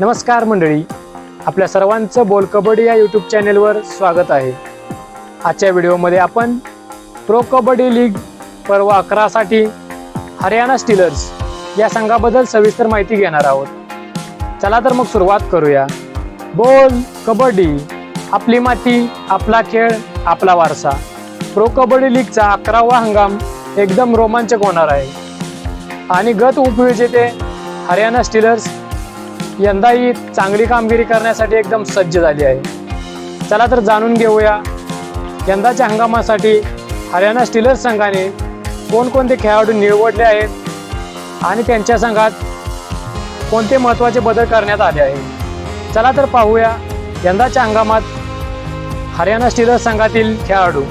नमस्कार मंडळी. आपल्या सर्वांचं बोल कबड्डी या यूट्यूब चॅनेलवर स्वागत आहे. आजच्या व्हिडिओमध्ये आपण प्रो कबड्डी लीग पर्व अकरासाठी हरियाणा स्टीलर्स या संघाबद्दल सविस्तर माहिती घेणार आहोत. चला तर मग सुरुवात करूया. बोल कबड्डी आपली माती आपला खेळ आपला वारसा. प्रो कबड्डी लीगचा अकरावा हंगाम एकदम रोमांचक होणार आहे. आणि गत उपविजेते हरियाणा स्टीलर्स यंदा ही चांगली कामगिरी करण्यासाठी एकदम सज्ज झाली आहे. चला तर जाणून घेऊया यंदाच्या हंगामासाठी हरियाणा स्टीलर्स संघाने कोणकोणते खेळाडू निवडले आहेत आणि त्यांच्या संघात कोणते महत्त्वाचे बदल करण्यात आले आहे चला तर पाहूया यंदाच्या हंगामात हरियाणा स्टीलर्स संघातील खेळाडू.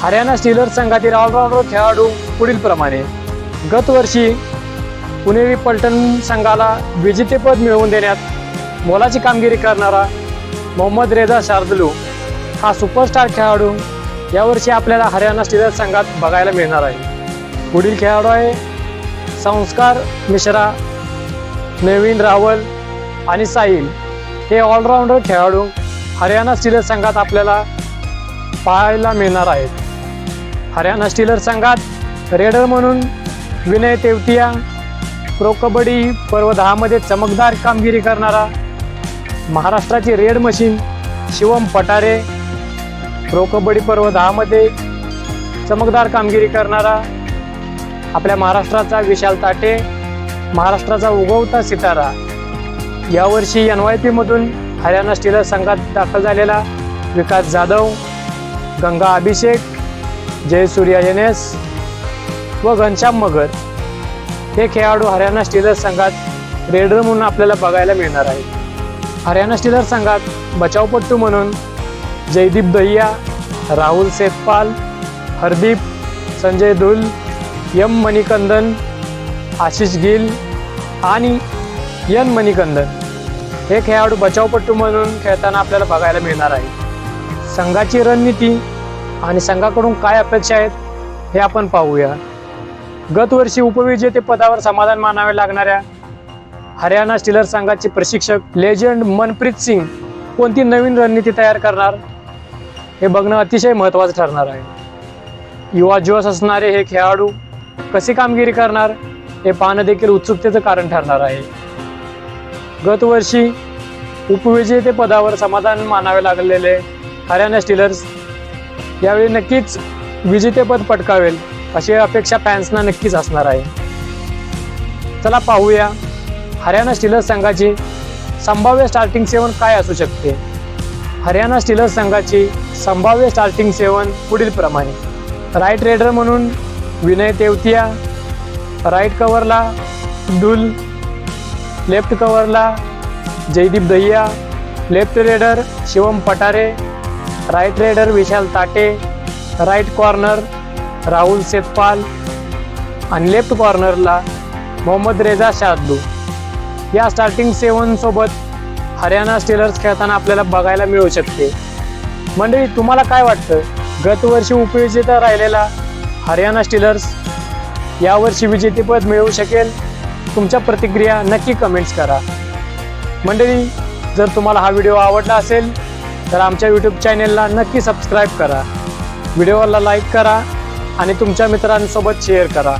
हरियाणा स्टीलर्स संघातील ऑलराऊंडर खेळाडू पुढील प्रमाणे पुणेरी पलटण संघाला विजेतेपद मिळवून देण्यात मोलाची कामगिरी करणारा मोहम्मद रेजा शार्दलू हा सुपरस्टार खेळाडू यावर्षी आपल्याला हरियाणा स्टीलर्स संघात बघायला मिळणार आहे. पुढील खेळाडू आहे संस्कार मिश्रा नवीन रावल आणि साहिल. हे ऑलराऊंडर खेळाडू हरियाणा स्टीलर संघात आपल्याला पाहायला मिळणार आहेत. हरियाणा स्टीलर संघात रेडर म्हणून विनय तेवटिया प्रो कबड्डी पर्व दहामध्ये चमकदार कामगिरी करणारा महाराष्ट्राची raid machine Shivam Patare. Pro kabaddi पर्व दहामध्ये चमकदार कामगिरी करणारा आपल्या महाराष्ट्राचा विशाल ताटे महाराष्ट्राचा उगवता सितारा. यावर्षी एन वाय पीमधून हरियाणा स्टीलर्स संघात दाखल झालेला विकास जाधव गंगा अभिषेक जयसूर्या एन एस व घनश्याम मगर. हे खेळाडू हरियाणा स्टीलर्स संघात रेडर म्हणून आपल्याला बघायला मिळणार आहे. हरियाणा स्टीलर्स संघात बचावपट्टू म्हणून जयदीप दहिया राहुल सेतपाल हरदीप संजय धुल यम मणिकंदन आशिष गिल आणि यन मणिकंदन हे खेळाडू बचावपट्टू म्हणून खेळताना आपल्याला बघायला मिळणार आहे. संघाची रणनीती आणि संघाकडून काय अपेक्षा आहेत हे आपण पाहूया. गतवर्षी उपविजेते पदावर समाधान मानावे लागणाऱ्या हरियाणा स्टीलर संघाचे प्रशिक्षक लेजंड मनप्रीत सिंग कोणती नवीन रणनीती तयार करणार हे बघणं अतिशय महत्त्वाचं ठरणार आहे. युवा जोश असणारे हे खेळाडू कशी कामगिरी करणार हे पाहणं देखील उत्सुकतेचं कारण ठरणार आहे. गतवर्षी उपविजेते पदावर समाधान मानावे लागलेले हरियाणा स्टीलर्स यावेळी नक्कीच विजेतेपद पटकावेल. अशी अपेक्षा फॅन्सना नक्कीच असणार आहे. चला पाहूया. हरियाणा स्टीलर्स संघाची संभाव्य स्टार्टिंग सेवन काय असू शकते? हरियाणा स्टीलर्स संघाची संभाव्य स्टार्टिंग सेवन पुढील प्रमाणे. राईट रेडर म्हणून विनय तेवतिया राईट कव्हरला डुल left कव्हरला Jaideep Dahiya left raider Shivam Patare right raider Vishal Tate right corner Rahul Setpal आणि लेफ्ट कॉर्नरला मोहम्मद रेजा शादू. या स्टार्टिंग सेवनसोबत हरियाणा स्टेलर्स खेळताना आपल्याला बघायला मिळू शकते. मंडळी तुम्हाला काय वाटतं? गतवर्षी उपविजेता राहिलेला हरियाणा स्टीलर्स यावर्षी विजेतेपद मिळवू शकेल? तुमच्या प्रतिक्रिया नक्की कमेंट्स करा. मंडळी जर तुम्हाला हा व्हिडिओ आवडला असेल तर आमच्या यूट्यूब चॅनेलला नक्की सबस्क्राईब करा. व्हिडिओला लाईक करा. आणि तुमच्या मित्रांसोबत शेअर करा.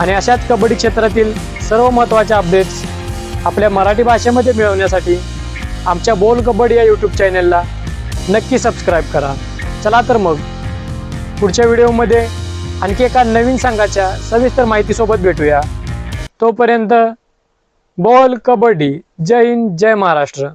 आणि अशाच कबड्डी क्षेत्रातील सर्व महत्त्वाच्या अपडेट्स आपल्या मराठी भाषेमध्ये मिळवण्यासाठी आमच्या बोल कबड्डी या यूट्यूब चॅनेलला नक्की सबस्क्राईब करा. चला तर मग पुढच्या व्हिडिओमध्ये आणखी एका नवीन संघाच्या सविस्तर माहितीसोबत भेटूया. तोपर्यंत बोल कबड्डी. जय हिंद जय महाराष्ट्र.